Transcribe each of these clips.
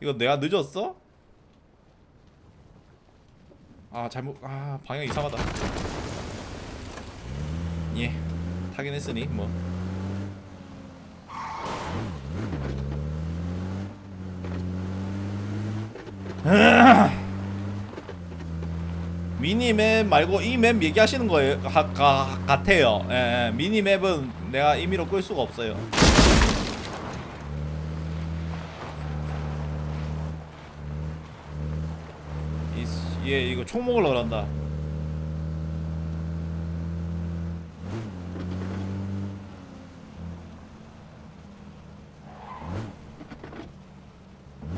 이거 내가 늦었어? 아 잘못 아 방향 이상하다. 예 타긴 했으니 뭐. 미니맵 말고 이 맵 얘기하시는 거예요? 가, 가, 같아요. 예, 예. 미니맵은 내가 임의로 끌 수가 없어요 얘 이거 총 먹으러 그런다.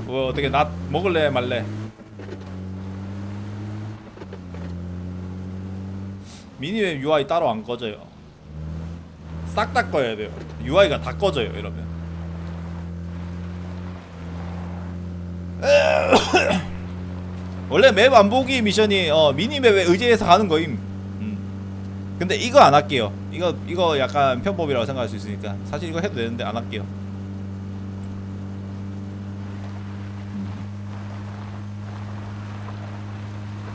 뭐 어떻게 나 먹을래 말래? 미니맵 UI 따로 안 꺼져요. 싹 다 꺼야 돼요. UI가 다 꺼져요 이러면 원래 맵 안 보기 미션이 어, 미니맵에 의지해서 가는 거임. 음. 근데 이거 안 할게요. 이거 이거 약간 편법이라고 생각할 수 있으니까 사실 이거 해도 되는데 안 할게요.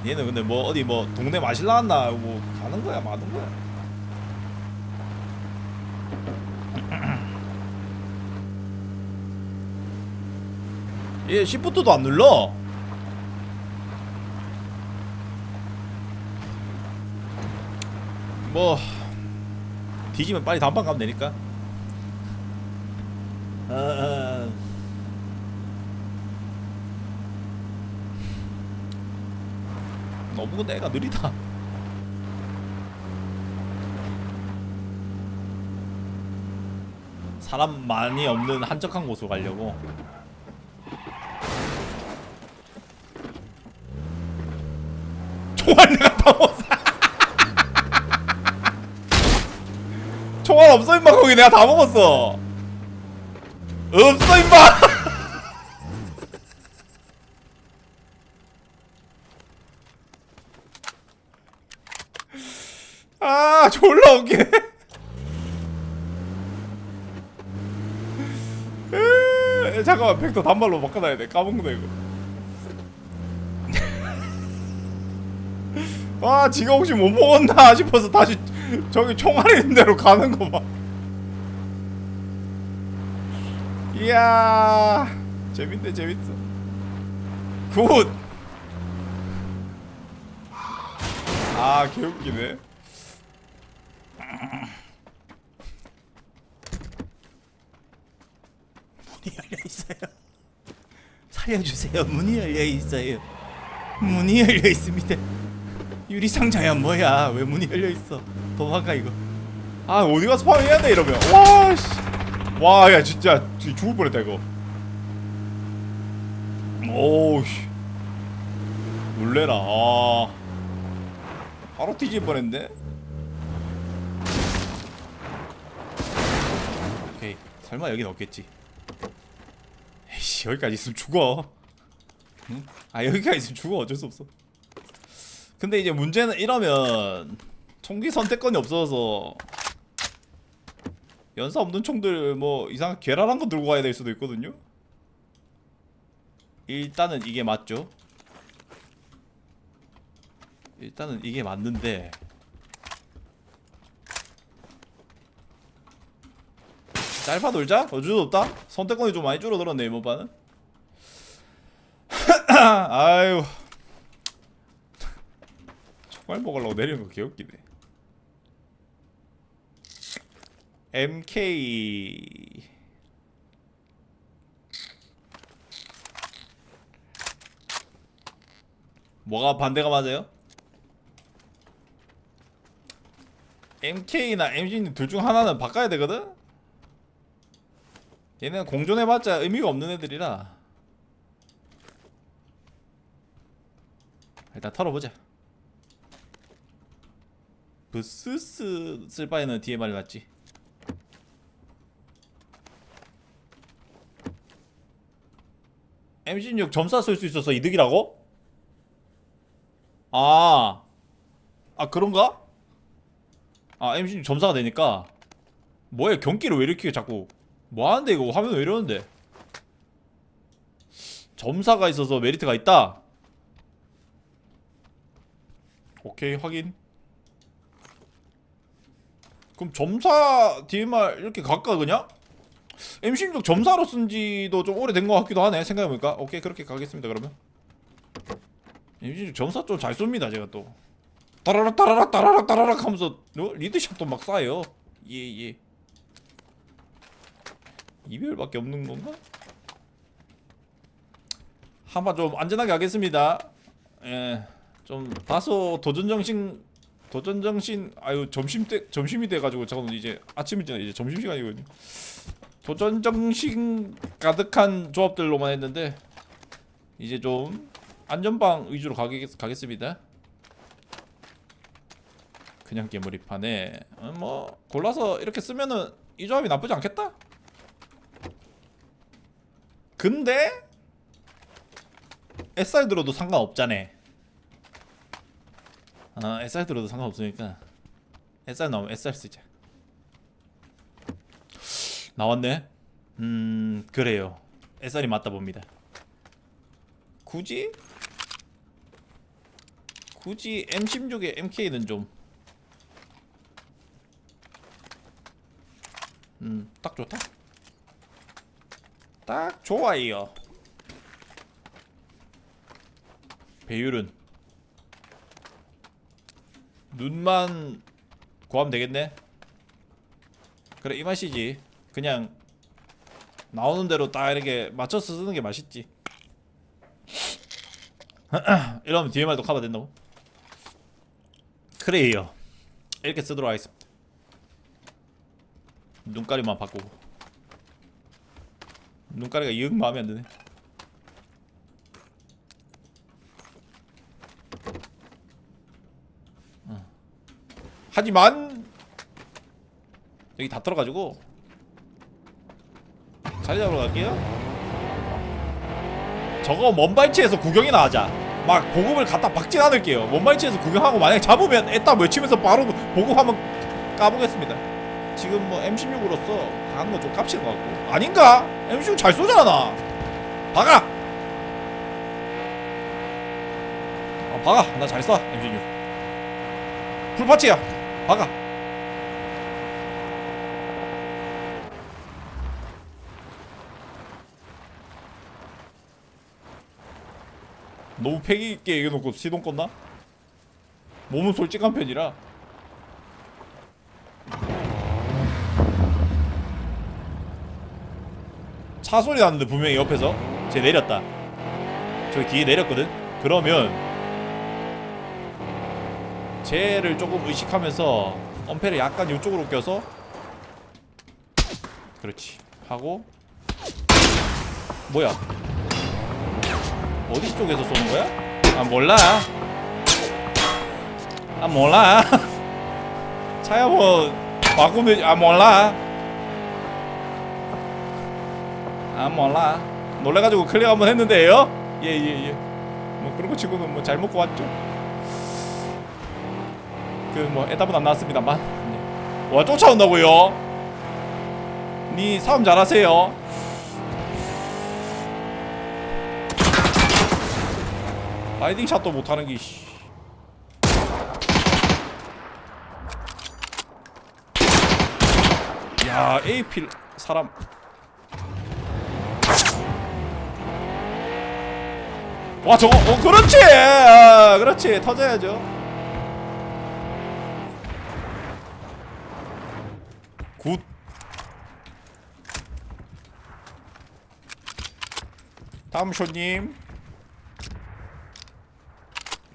얘는 근데 뭐 어디 뭐 동네 마실 나왔나? 뭐 가는 거야? 마는 거야? 얘 시프트도 안 눌러 뭐 뒤지면 빨리 단방 가면 되니까. 아, 아. 너무 근데 애가 느리다. 사람 많이 없는 한적한 곳으로 가려고 거기 내가 다 먹었어. 없어 임마. 아 졸라 웃기네. 에, 잠깐만 벡터 단발로 바꿔놔야 돼. 까먹는다 이거. 아 지가 혹시 못 먹었나 싶어서 다시 저기 총알이 있는 대로 가는 거봐 이야 재밌네 재밌어 굿 아, 개웃기네. 문이 열려 있어요. 살려주세요. 문이 열려 있어요. 문이 열려 있습니다. 유리 상자야 뭐야? 왜 문이 열려 있어? 도망가 이거. 아 어디 가서 파밍해야 돼 이러면. 와 씨. 와 야 진짜 죽을 뻔했다 이거. 오우 씨. 놀래라. 아. 바로 뒤질 뻔했네. 오케이. 설마 여긴 없겠지. 에이씨 여기까지 있으면 죽어. 응? 아 여기까지 있으면 죽어 어쩔 수 없어. 근데 이제 문제는 이러면 총기 선택권이 없어서 연사 없는 총들 뭐 이상한 괴랄한 거 들고 가야 될 수도 있거든요. 일단은 이게 맞죠. 일단은 이게 맞는데 짧아 놀자? 어쩔 수 없다? 선택권이 좀 많이 줄어들었네 이번 판은 아유 정말 먹으려고 내리는 거 개웃기네 MK 뭐가 반대가 맞아요? MK나 MG는 둘중 하나는 바꿔야 되거든? 얘는 공존해봤자 의미가 없는 애들이라 일단 털어보자 부스스 쓸 바에는 말이 낫지 M16 점사 쓸 수 있어서 이득이라고? 아, 아 그런가? 아 MC 점사가 되니까 뭐야 경기를 왜 이렇게 자꾸 뭐 하는데 이거 화면 왜 이러는데 점사가 있어서 메리트가 있다. 오케이 확인. 그럼 점사 DMR 이렇게 갈까 그냥? M16 점사로 쓴 지도 좀 오래된 것 같기도 하네 생각해보니까. 오케이 그렇게 가겠습니다 그러면. M16 점사 좀 잘 쏩니다 제가 또. 따라락 따라락 따라락 따라락 하면서 어? 리드샷도 막 쏴요. 예예. 이별밖에 없는 건가? 한번 좀 안전하게 하겠습니다. 예, 좀 다소 도전 정신 도전 정신 아유 점심 때 점심이 돼가지고 저는 이제 아침이잖아요 이제 점심 시간이거든요 도전 정신 가득한 조합들로만 했는데 이제 좀 안전방 위주로 가겠, 가겠습니다. 그냥 깨머리판에 어, 뭐 골라서 이렇게 쓰면은 이 조합이 나쁘지 않겠다. 근데 SR 들어도 상관없잖아. 아 SR 들어도 상관없으니까 SR 나오면 SR 쓰자. 나왔네. 음 그래요. SR이 맞다 봅니다. 굳이 굳이 M16에 MK는 좀 음, 딱 좋다. 딱 좋아요. 배율은 눈만 구하면 되겠네. 그래 이 맛이지. 그냥 나오는 대로 딱 이렇게 맞춰서 쓰는 게 맛있지. 이러면 DMR도 커버 된다고? 그래요. 이렇게 쓰도록 하겠습니다. 눈가리만 바꾸고. 눈가리가 영 마음에 안 드네. 어. 하지만 여기 다 털어가지고 자리 잡으러 갈게요. 저거 먼발치에서 구경이나 하자. 막 보급을 갖다 박진 않을게요. 먼발치에서 구경하고 만약에 잡으면 애따 외치면서 바로 보급 한번 까보겠습니다. 지금 뭐 M16으로서 가는 건좀 깝치는 것 같고 아닌가? M16 잘 쏘잖아 나. 박아. 아, 박아. 나 잘 쏴. M16. 풀파츠야. 박아. 너무 패기 있게 얘기해놓고 시동 껐나? 몸은 솔직한 편이라. 차 소리 나는데 분명히 옆에서. 쟤 내렸다. 저기 뒤에 내렸거든? 그러면 쟤를 조금 의식하면서 엄폐를 약간 이쪽으로 껴서 그렇지. 하고. 뭐야 어디 쪽에서 쏘는 거야? 아 몰라. 아 몰라. 차야 뭐 바꾸면 아 몰라. 아 몰라. 놀래가지고 클릭 한번 했는데요. 예예 예. 뭐 그런 거 치고는 뭐 잘 먹고 왔죠. 그 뭐 애답은 안 나왔습니다만. 네. 와 쫓아온다고요? 니 싸움 잘하세요. 라이딩 샷도 못하는 게 씨. 야 AP 사람. 와 저거 어 그렇지! 아, 그렇지 터져야죠. 굿. 다음 쇼님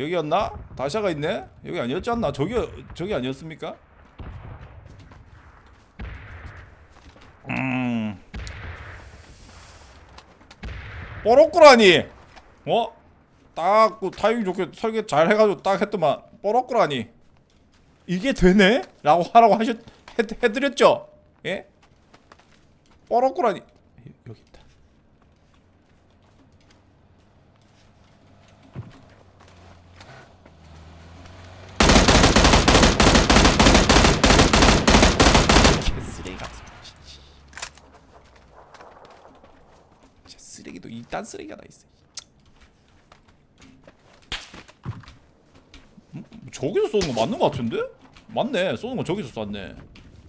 여기였나? 다샤가 있네? 여기 아니었지 않나? 저기 저기 아니었습니까? 음. 뽀록꾸라니. 어? 딱 그 타이밍 좋게 설계 잘 해가지고 딱 했더만 뽀록꾸라니. 이게 되네? 라고 하라고 하셨 해, 해드렸죠? 예? 뽀록꾸라니. 여기 있다. 개쓰레기 같은 진짜 쓰레기도 이딴 쓰레기가 다 있어. 음, 저기서 쏘는 거 맞는 거 같은데? 맞네. 쏘는 거 저기서 쐈네.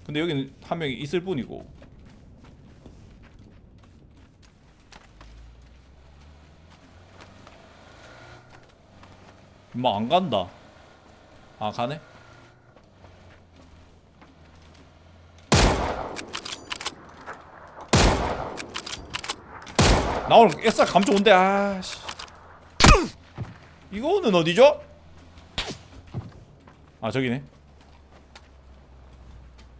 근데 여기는 한 명이 있을 뿐이고. 임마 안 간다. 아 가네. 나 오늘 애써 감 좋은데 아씨. 이거는 어디죠? 아 저기네.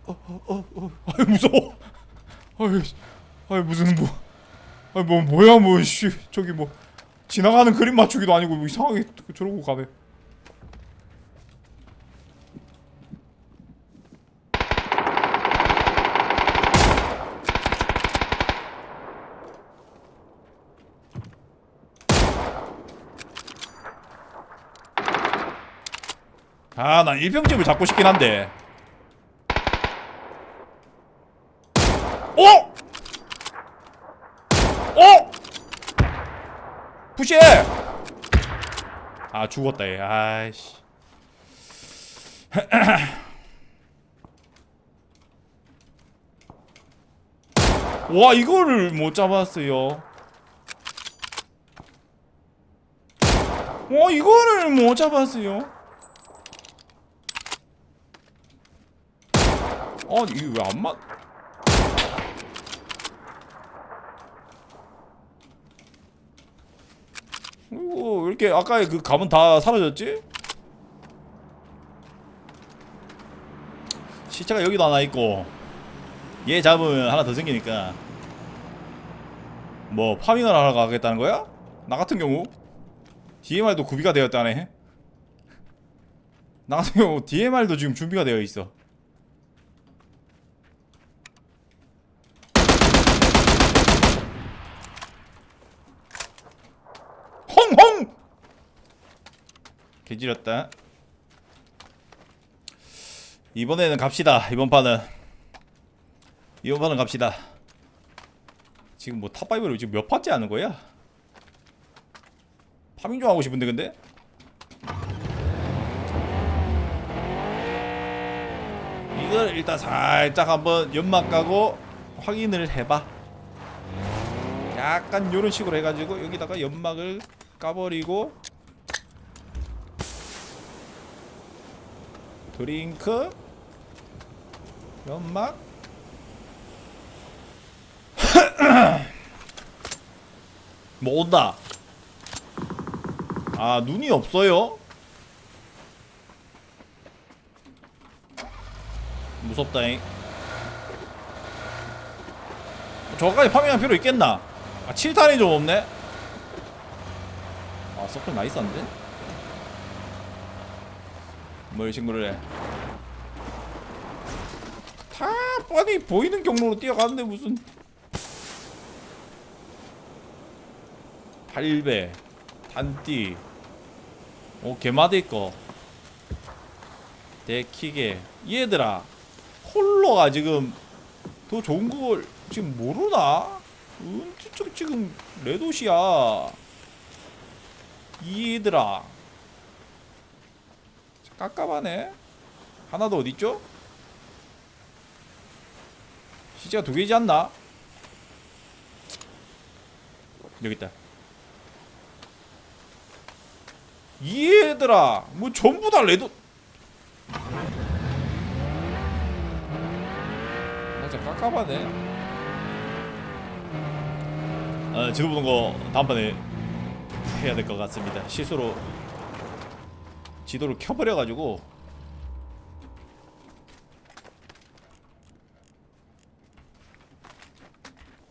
어어어 어, 아이 무서워. 아이 씨. 아이 무슨 뭐. 아이 뭐 뭐야 뭐 씨 저기 뭐 지나가는 그림 맞추기도 아니고 뭐 이상하게 저러고 가네. 아, 난 일평집을 잡고 싶긴 한데. 어? 어? 푸시해! 아, 죽었다, 얘. 아이씨. 와, 이거를 못 잡았어요. 와, 이거를 못 잡았어요. 아니 이게 왜 안 맞? 이거 왜 이렇게 아까의 그 감은 다 사라졌지? 시체가 여기도 하나 있고 얘 잡으면 하나 더 생기니까 뭐 파밍을 하러 가겠다는 거야? 나 같은 경우 DMR도 구비가 되었다네 나 같은 경우 DMR도 지금 준비가 되어 있어 개지렸다. 이번에는 갑시다. 이번 판은 이번 판은 갑시다. 지금 뭐 탑5를 지금 몇 판째 하는 거야? 파밍 좀 하고 싶은데 근데? 이걸 일단 살짝 한번 연막 까고 확인을 해봐. 약간 요런 식으로 해가지고 여기다가 연막을 까버리고 드링크 연막. 뭐 온다? 아 눈이 없어요? 무섭다잉. 저까지 파밍할 필요 있겠나? 아 7탄이 좀 없네. 아 서클 나이스한데? 뭘 친구를 해? 다 뻔히 보이는 경로로 뛰어가는데 무슨. 8배 단띠. 오 개마대 거. 대키게. 얘들아 홀로가 지금 더 좋은 걸 지금 모르나? 음, 저 지금 레도시야. 이 얘들아 깝깝하네 하나 더 어딨죠? 시체가 두 개이지 않나? 여기 있다 이 얘들아 뭐 전부 다 레도 나 진짜 깝깝하네 아, 지도 보는 거 다음번에 해야 될 것 같습니다. 실수로 지도를 켜버려가지고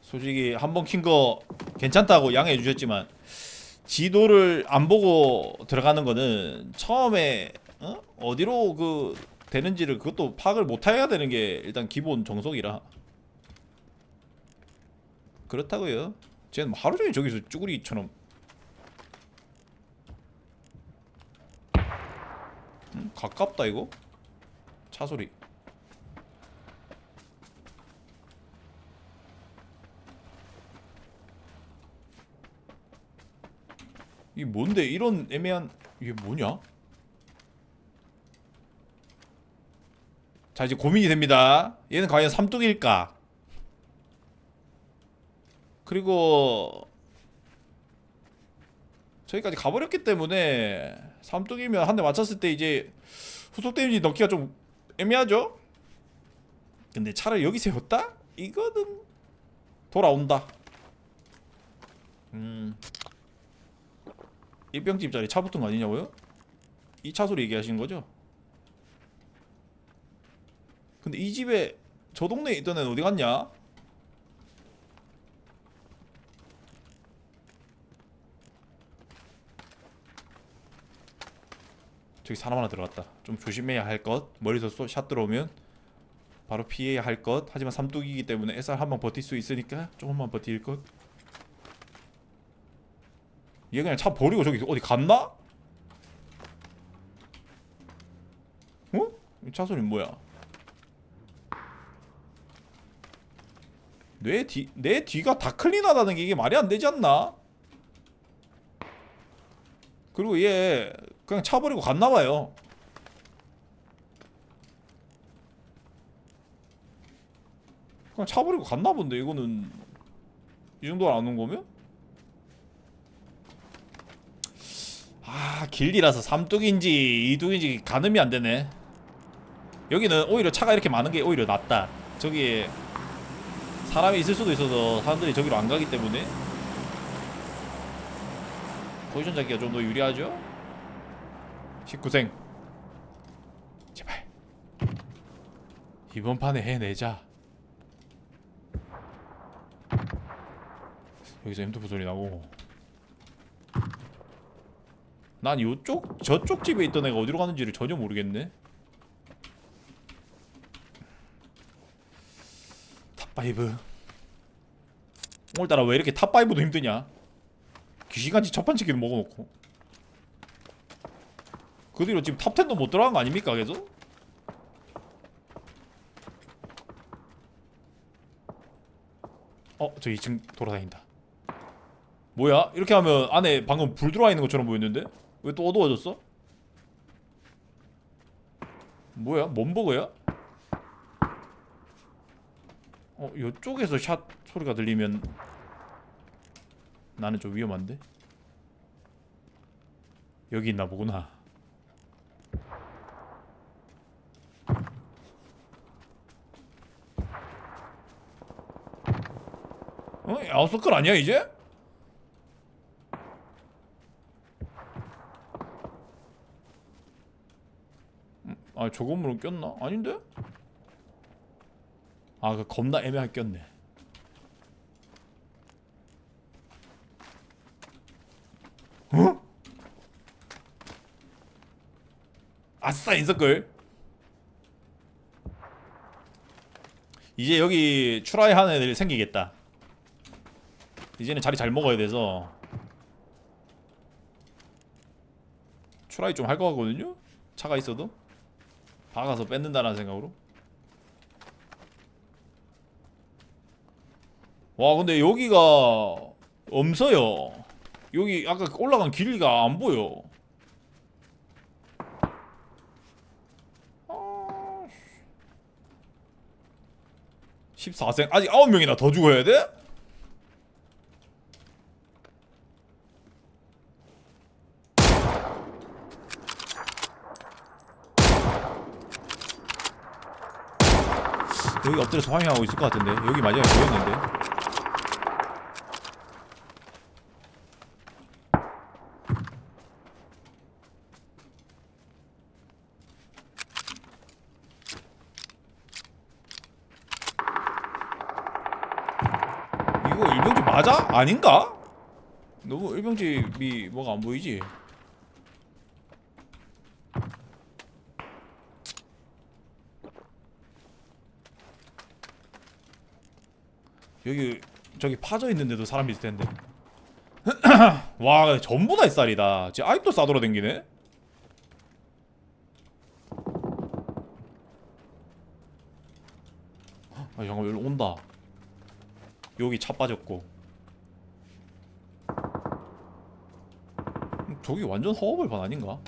솔직히 한 번 킨 거 괜찮다고 양해해 주셨지만 지도를 안 보고 들어가는 거는 처음에 어? 어디로 그 되는지를 그것도 파악을 못 해야 되는 게 일단 기본 정석이라 그렇다고요. 쟤는 뭐 하루 종일 저기서 쭈구리처럼 음, 가깝다 이거 차 소리 이게 뭔데 이런 애매한 이게 뭐냐? 자 이제 고민이 됩니다. 얘는 과연 삼뚝일까? 그리고 저기까지 가버렸기 때문에 삼뚝이면 한 대 맞췄을 때 이제 후속 데미지 넣기가 좀 애매하죠? 근데 차를 여기 세웠다? 이거는 돌아온다. 음. 일병집 자리 차 붙은 거 아니냐고요? 이 차 소리 얘기하시는 거죠? 근데 이 집에 저 동네에 있던 애는 어디 갔냐? 저기 사람 하나 들어갔다. 좀 조심해야 할 것. 머리에서 쏘- 샷 들어오면 바로 피해야 할 것. 하지만 삼뚝이기 때문에 SR 한 방 버틸 수 있으니까 조금만 버틸 것. 얘 그냥 차 버리고 저기 어디 갔나? 어? 이차 소리 뭐야? 내 뒤, 내 뒤가 다 클린하다는 게 이게 말이 안 되지 않나? 그리고 얘 그냥 차 버리고 갔나 봐요. 그냥 차 버리고 갔나 본데 이거는 이 정도 안온 거면? 아 길이라서 삼뚝인지 이뚝인지 가늠이 안 되네. 여기는 오히려 차가 이렇게 많은 게 오히려 낫다. 저기 사람이 있을 수도 있어서 사람들이 저기로 안 가기 때문에 포지션 잡기가 좀 더 유리하죠. 19생. 제발. 이번 판에 해내자. 여기서 M2 소리 나고. 난 요쪽 저쪽 집에 있던 애가 어디로 가는지를 전혀 모르겠네. 탑5 오늘따라 왜 이렇게 탑5도 힘드냐? 귀신같이 첫판 치기는 먹어놓고 그 뒤로 지금 탑10도 못 들어간 거 아닙니까 계속? 어? 저 2층 돌아다닌다 뭐야? 이렇게 하면 안에 방금 불 들어와 있는 것처럼 보였는데? 왜 또 어두워졌어? 뭐야? 뭔버그야? 어, 요쪽에서 샷 소리가 들리면 나는 좀 위험한데? 여기 있나 보구나. 어? 아웃서클 아니야 이제? 음, 아, 저 건물은 꼈나? 아닌데? 아, 그 겁나 애매하게 꼈네. 어? 아싸 인서클. 이제 여기 추라이 하는 애들 생기겠다. 이제는 자리 잘 먹어야 돼서 추라이 좀할거 같거든요. 차가 있어도 박아서 뺏는다는 생각으로. 와 근데 여기가 없어요 여기 아까 올라간 길이가 안 보여 아, 14생 아직 9명이나 더 죽어야 돼? 여기 엎드려서 화면하고 있을 것 같은데 여기 마지막에 보였는데 이거 일병집 맞아? 아닌가? 너무 일병집이 뭐가 안 보이지? 여기 저기 파져 있는데도 사람이 있을 텐데. 와 전부 다 쌀이다. 지금 아직도 싸돌아 댕기네. 아 잠깐 여기 온다. 여기 차 빠졌고. 저기 완전 허허벌판 아닌가?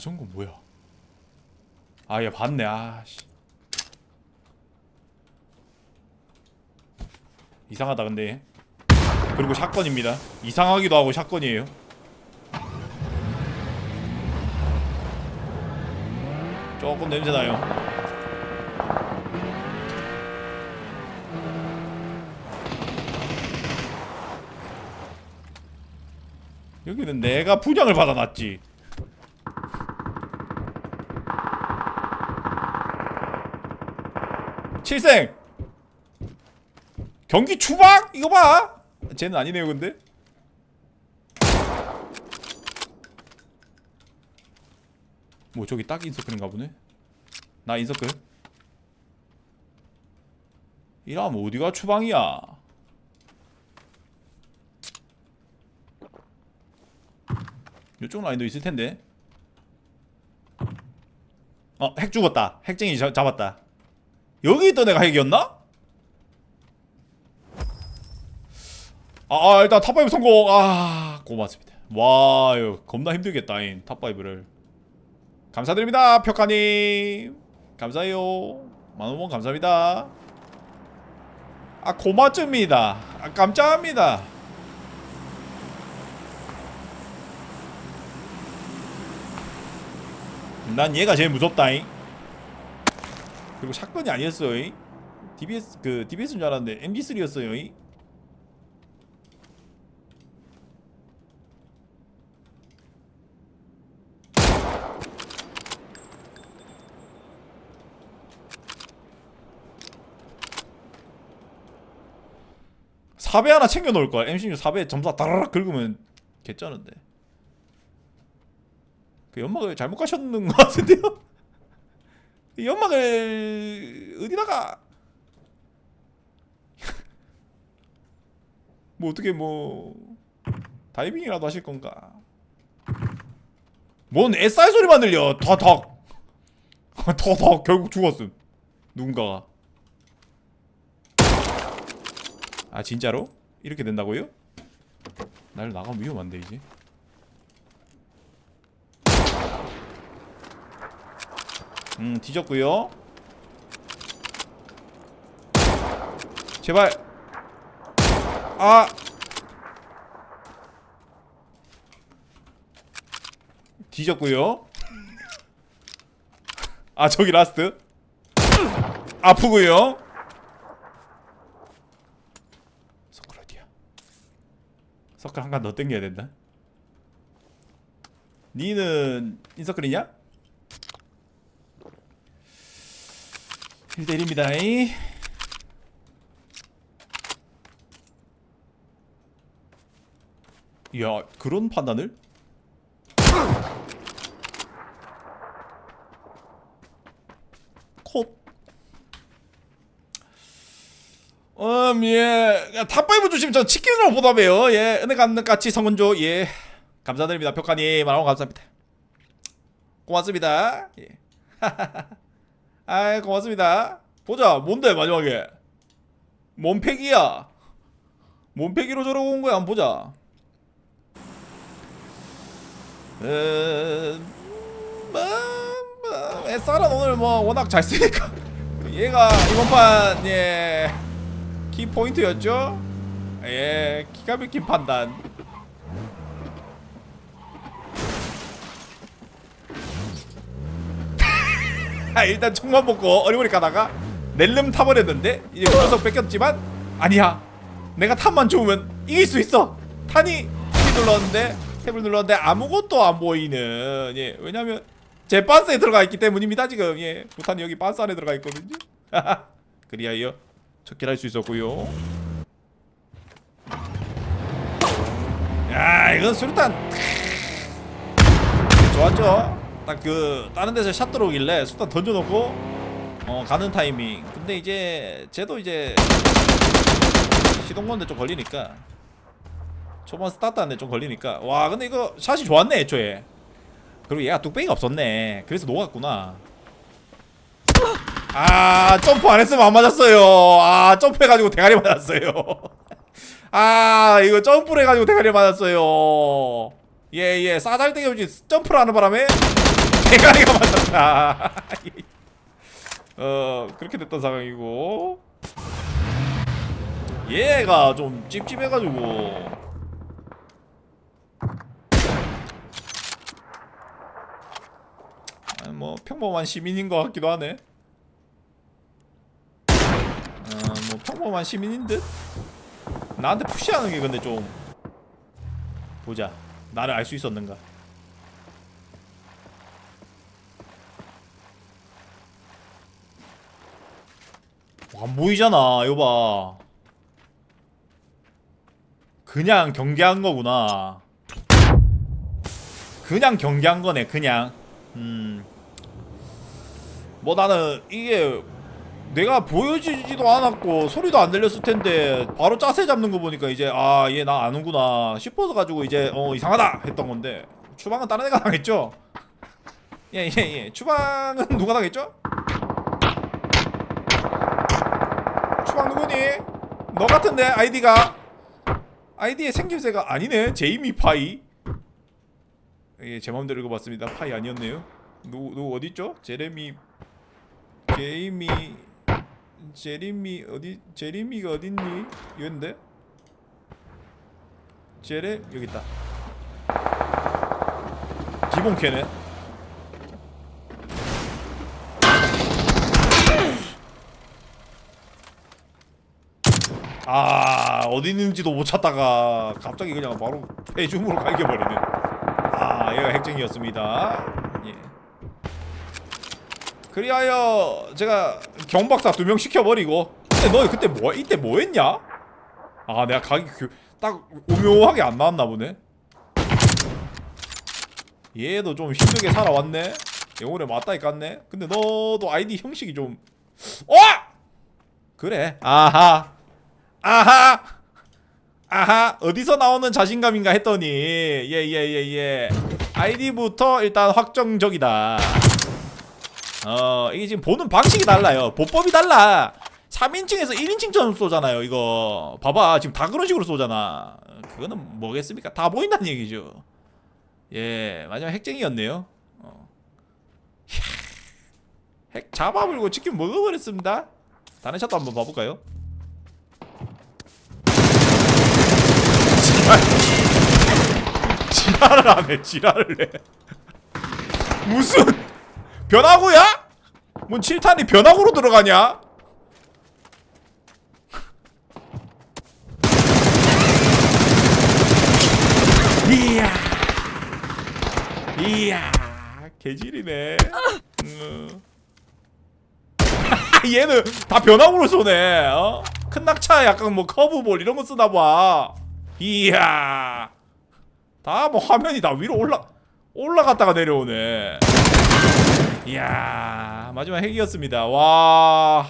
자전거 뭐야? 아, 얘 봤네. 아, 씨. 이상하다 근데. 그리고 샷건입니다. 이상하기도 하고 샷건이에요. 조금 냄새 나요. 여기는 내가 분양을 받아놨지. 칠생 경기 추방 이거 봐. 쟤는 아니네요 근데. 뭐 저기 딱 인서클인가 보네. 나 인서클. 이러면 어디가 추방이야? 이쪽 라인도 있을 텐데. 어, 핵 죽었다. 핵쟁이 잡, 잡았다. 여기 있던 애가 핵이었나? 아, 아 일단 탑5 성공. 아, 고맙습니다. 와, 이거 겁나 힘들겠다인 탑5를. 감사드립니다, 벽하님. 감사해요. 만원 감사합니다. 아, 고맙습니다. 아, 깜짝합니다. 난 얘가 제일 무섭다잉. 그리고 샷건이 아니었어요. DBS 그 DBS인 줄 알았는데 MG3였어요. 사배 하나 챙겨 놓을 거야. M16 사배 점사 다라락 긁으면 개쩌는데. 그 연막을 잘못 가셨는 것 같은데요? 이 연막을 어디다가? 뭐 어떻게 뭐 다이빙이라도 하실 건가? 뭔 SR 소리만 들려? 더덕 더덕 결국 죽었음. 누군가가. 아 진짜로? 이렇게 된다고요? 날 나가면 위험한데 이제 음 뒤졌고요. 제발. 아. 뒤졌고요. 아 저기 라스트. 아프고요. 서클 어디야? 서클 한 칸 더 땡겨야 된다. 니는 인서클이냐? 1대1입니다 야 그런 판단을? 콧 음, 예. 야, 탑5 주시면 저 치킨으로 보답해요. 예. 은혜 갚는 까치 성은조. 예. 감사드립니다. 벽하님. 만원 감사합니다. 고맙습니다. 예. 아이, 고맙습니다. 보자. 뭔데, 마지막에? 몸패기야. 몸패기로 저러고 온 거야. 한번 보자. 음, 뭐, 뭐, SR은 오늘 뭐 워낙 잘 쓰니까 얘가 이번 판 예. 키 포인트였죠? 예, 기가 막힌 판단. 일단 총만 먹고 어리버리 가다가 낼름 타버렸는데 이제 구석 뺏겼지만 아니야. 내가 탑만 좋으면 이길 수 있어. 탄이 탭 눌렀는데 탭을 눌렀는데 아무것도 안 보이는 예 왜냐면 제 반스에 들어가 있기 때문입니다 지금 예 부탄이 여기 반스 안에 들어가 있거든요. 그리하여 척결할 수 있었고요. 야 이건 수류탄 좋았죠. 딱 그 다른 데서 샷 들어오길래 수류탄 던져놓고 어 가는 타이밍. 근데 이제 쟤도 이제 시동 거는데 좀 걸리니까 초반 스타트 하는데 좀 걸리니까. 와 근데 이거 샷이 좋았네 애초에. 그리고 얘가 뚝배기가 없었네. 그래서 녹았구나. 아 점프 안 했으면 안 맞았어요. 아 점프해가지고 대가리 맞았어요. 아 이거 점프를 해가지고 대가리 맞았어요 예예. 싸잘되게 없이 점프를 하는 바람에 대가리가 맞았다. 어 그렇게 됐던 상황이고. 얘가 좀 찝찝해가지고. 아니, 뭐 평범한 시민인 것 같기도 하네. 어뭐 평범한 시민인 듯? 나한테 푸시하는 게 근데 좀 보자 나를 알 수 있었는가? 와, 안 보이잖아 이거 봐. 그냥 경계한 거구나. 그냥 경계한 거네 그냥. 음뭐 나는 이게 내가 보여지지도 않았고 소리도 안 들렸을 텐데 바로 짜세 잡는 거 보니까 이제 아 얘 나 아는구나 싶어서 가지고 이제 어 이상하다 했던 건데 추방은 다른 애가 당했죠? 예예예. 추방은 누가 당했죠? 추방 누구니? 너 같은데 아이디가. 아이디의 생김새가 아니네 제이미 파이. 예 제 맘대로 읽어봤습니다. 파이 아니었네요. 누구 누구 어디 있죠? 제레미 제이미 제리미 어디 제리미가 어딨니? 이건데 제레 여기 있다. 기본 캐네. 아 어디 있는지도 못 찾다가 갑자기 그냥 바로 배줌으로 갈겨버리네. 아 얘가 핵쟁이였습니다. 예. 그리하여 제가 경박사 두 명 시켜버리고. 근데 너 그때 뭐 이때 뭐 했냐? 아 내가 각이 그, 딱 오묘하게 안 나왔나 보네. 얘도 좀 힘들게 살아왔네. 영혼에 맞다이 깠네. 근데 너도 아이디 형식이 좀 어! 그래. 아하. 아하. 아하. 어디서 나오는 자신감인가 했더니. 예예예예. 아이디부터 일단 확정적이다 어 이게 지금 보는 방식이 달라요. 보법이 달라. 3인칭에서 1인칭처럼 쏘잖아요 이거. 봐봐 지금 다 그런 식으로 쏘잖아. 그거는 뭐겠습니까? 다 보인다는 얘기죠. 예 마지막 핵쟁이였네요. 어. 핵 잡아불고 치킨 먹어버렸습니다. 다른 샷도 한번 봐볼까요? 지랄. 지랄을 하네 지랄을 해. 무슨 변화구야? 뭔 7탄이 변화구로 들어가냐? 이야 이야 개질이네 음. 얘는 다 변화구로 쏘네 어? 큰 낙차 약간 뭐 커브볼 이런 거 쓰나 봐 이야 다 뭐 화면이 다 위로 올라 올라갔다가 내려오네 이야 마지막 핵이었습니다. 와.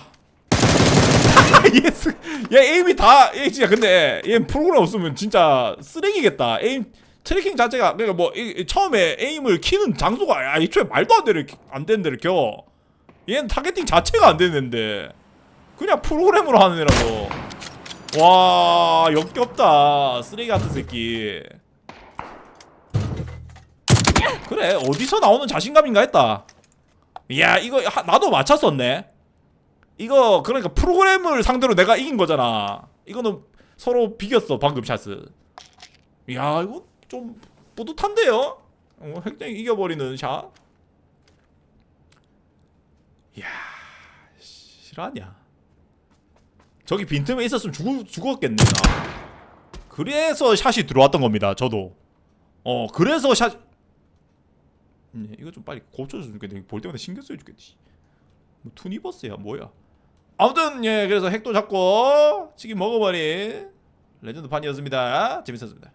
예스 얘 에임이 다얘 진짜 근데 얘 프로그램 없으면 진짜 쓰레기겠다. 에임 트래킹 자체가 그러니까 뭐 이- 이 처음에 에임을 키는 장소가 야, 애초에 말도 안 되는 안 되는 데를 켜. 얘는 타겟팅 자체가 안 되는데 그냥 프로그램으로 하는 애라고. 와 역겹다. 쓰레기 같은 새끼. 그래 어디서 나오는 자신감인가 했다. 이 야 이거 하- 나도 맞췄었네. 이거 그러니까 프로그램을 상대로 내가 이긴 거잖아. 이거는 서로 비겼어 방금 샷은 이야 이거 좀 뿌듯한데요? 어, 핵쟁이 이겨버리는 샷. 이야 실화냐? 저기 빈틈에 있었으면 죽, 죽었겠네 나 그래서 샷이 들어왔던 겁니다 저도. 어 그래서 샷 음, 이거 좀 빨리 고쳐줬으면 좋겠네. 볼 때마다 신경 써주겠지. 뭐 투니버스야 뭐야. 아무튼 예 그래서 핵도 잡고 치킨 먹어버린 레전드 판이었습니다. 재밌었습니다